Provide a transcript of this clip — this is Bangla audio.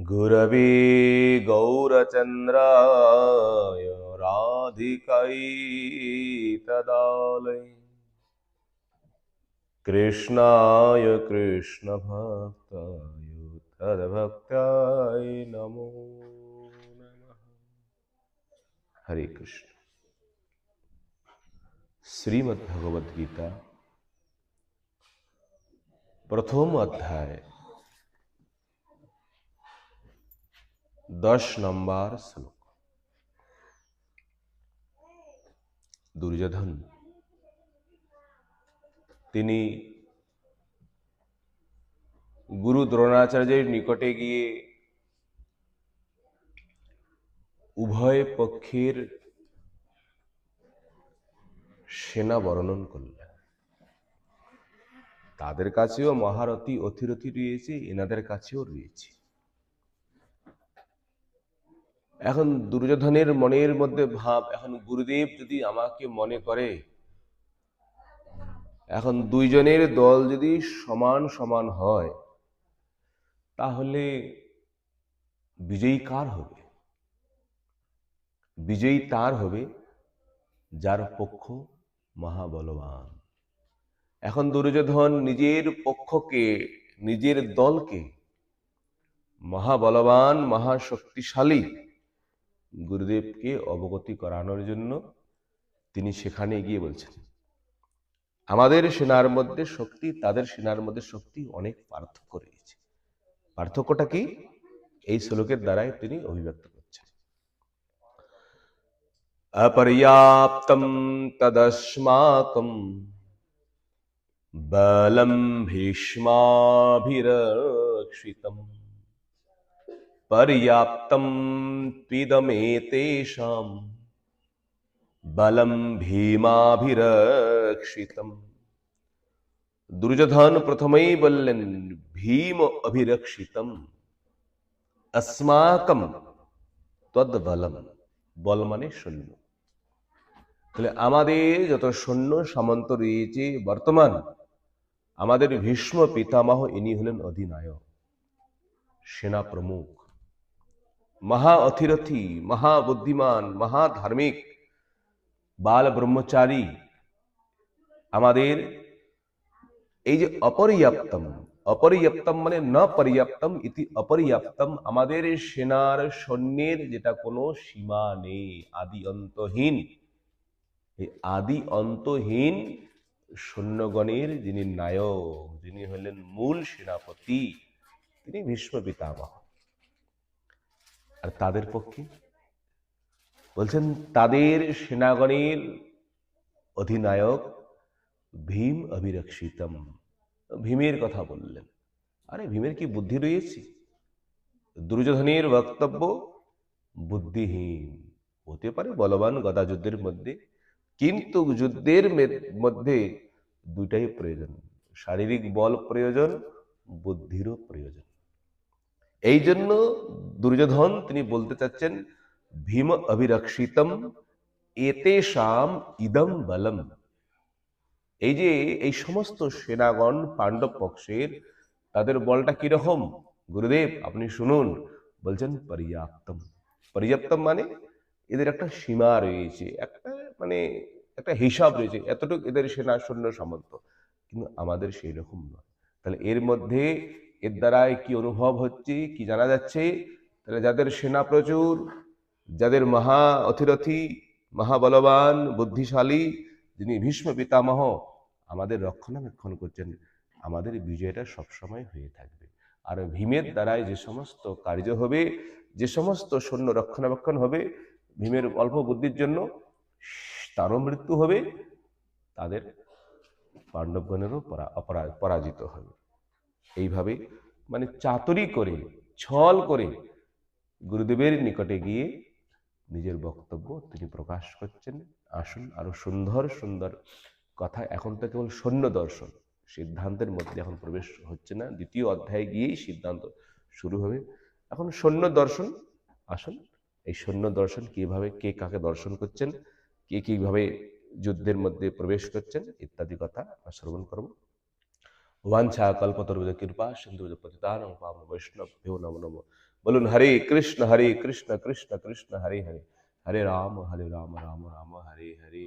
गुरवी गौरचन्द्राय राधिकै तदालय। कृष्णाय कृष्णभक्ताय तद्भक्ताय नमो नमः। हरे कृष्ण। श्रीमद्भगवद्गीता प्रथम अध्याय। দশ নম্বর শ্লোক। দুর্যোধন, তিনি গুরু দ্রোণাচার্যের নিকটে গিয়ে উভয় পক্ষের সেনা বর্ণন করলেন। তাদের কাছেও মহারথী অথিরথী রয়েছে, এনাদের কাছেও রয়েছে। এখন দুর্যোধনের মনের মধ্যে ভাব, এখন গুরুদেব যদি আমাকে মনে করে, এখন দুইজনের দল যদি সমান সমান হয়, তাহলে বিজয়ী কার হবে? বিজয়ী তার হবে যার পক্ষ মহাবলবান। এখন দুর্যোধন নিজের পক্ষকে, নিজের দলকে মহাবলবান, মহাশক্তিশালী গুরুদেবকে অবগতি করানোর জন্য তিনি সেখানে গিয়ে বলছেন। আমাদের সেনার মধ্যে শক্তি, তাদের সেনার মধ্যে শক্তি অনেক পার্থক্য রয়েছে। পার্থক্যটা কি? এই শ্লোকের দ্বারাই তিনি অভিব্যক্ত করছেন। অপর্যাপ্তম তদস্মাকম বলম ভীষ্মাভিরক্ষিতম। पर्याप्तं त्विदमेतेषां বলম ভীমাভিরক্ষিতম দুর্যোধন প্রথমেই বললেন ভীম অভিরক্ষিতম अस्माकम তদ বলম বল মানে সৈন্য তাহলে আমাদের যত সৈন্য সামন্ত রয়েছে বর্তমান আমাদের ভীষ্ম পিতামহ ইনি হলেন অধিনায়ক সেনা প্রমুখ মহা অথিরথী, মহা বুদ্ধিমান, মহা ধার্মিক, বাল ব্রহ্মচারী, আমাদের এই যে অপর্যাপ্তম অপর্যাপ্তম মানে ন পর্যাপ্তম ইতি অপর্যাপ্তম, আমাদের সেনার সৈন্যের যেটা কোনো সীমা নেই, আদি অন্তহীন। এই আদি অন্তহীন সৈন্যগণের যিনি নায়ক, যিনি হলেন মূল সেনাপতি, তিনি ভীষ্ম পিতামহ। আর তাদের পক্ষে? বলছেন, তাদের সেনাগণের অধিনায়ক ভীম অভিরক্ষিতম। ভীমের কথা বললেন। আরে, ভীমের কি বুদ্ধি রয়েছে? দুর্যোধনের বক্তব্য বুদ্ধিহীন। হতে পারে বলবান গদা যুদ্ধের মধ্যে, কিন্তু যুদ্ধের মধ্যে দুটাই প্রয়োজন। শারীরিক বল প্রয়োজন, বুদ্ধিরও প্রয়োজন। এই জন্য দুর্যোধন তিনি বলতে চাচ্ছেন, ভীম অভিরক্ষিতম এতেশাম ইদম বলম। এই যে এই সমস্ত সেনাগণ, পাণ্ডব পক্ষের, তাদের বলটা কীরকম? গুরুদেব, আপনি শুনুন। বলছেন, পর্যাপ্তম। পর্যাপ্তম মানে এদের একটা সীমা রয়েছে, একটা মানে একটা হিসাব রয়েছে, এতটুকু এদের সেনা সৈন্য সামন্ত কিন্তু আমাদের সেই রকম নয়। তাহলে এর মধ্যে এর দ্বারাই কি অনুভব হচ্ছে, কি জানা যাচ্ছে? তাহলে যাদের সেনা প্রচুর, যাদের মহা অথিরথী, মহাবলবান, বুদ্ধিশালী, যিনি ভীষ্ম পিতামহ, আমাদের রক্ষণাবেক্ষণ করছেন, আমাদের বিজয়টা সবসময় হয়ে থাকবে। আর ভীমের দ্বারাই যে সমস্ত কার্য হবে, যে সমস্ত সৈন্য রক্ষণাবেক্ষণ হবে, ভীমের অল্প বুদ্ধির জন্য তারও মৃত্যু হবে, তাদের পাণ্ডবগণেরও পরাজিত হবে। এইভাবে মানে চাতুরি করে, ছল করে গুরুদেবের নিকটে গিয়ে নিজের বক্তব্য তিনি প্রকাশ করছেন। আসুন আরও সুন্দর সুন্দর কথা। এখন তো কেবল সৈন্য দর্শন। সিদ্ধান্তের মধ্যে এখন প্রবেশ হচ্ছে না। দ্বিতীয় অধ্যায়ে গিয়েই সিদ্ধান্ত শুরু হবে। এখন সৈন্য দর্শন। আসুন, এই সৈন্য দর্শন কীভাবে, কে কাকে দর্শন করছেন, কে কীভাবে যুদ্ধের মধ্যে প্রবেশ করছেন ইত্যাদি কথা আমরা শ্রবণ করব। વાંછા કલ્પતરુજ કૃપા સિંધુજ પતિતાનમ પાવન વૈષ્ણવ ભ્યો નમ નમો બોલું હરે કૃષ્ણ હરે કૃષ્ણ કૃષ્ણ કૃષ્ણ હરે હરે હરે રામ હરે રામ રામ રામ હરે હરે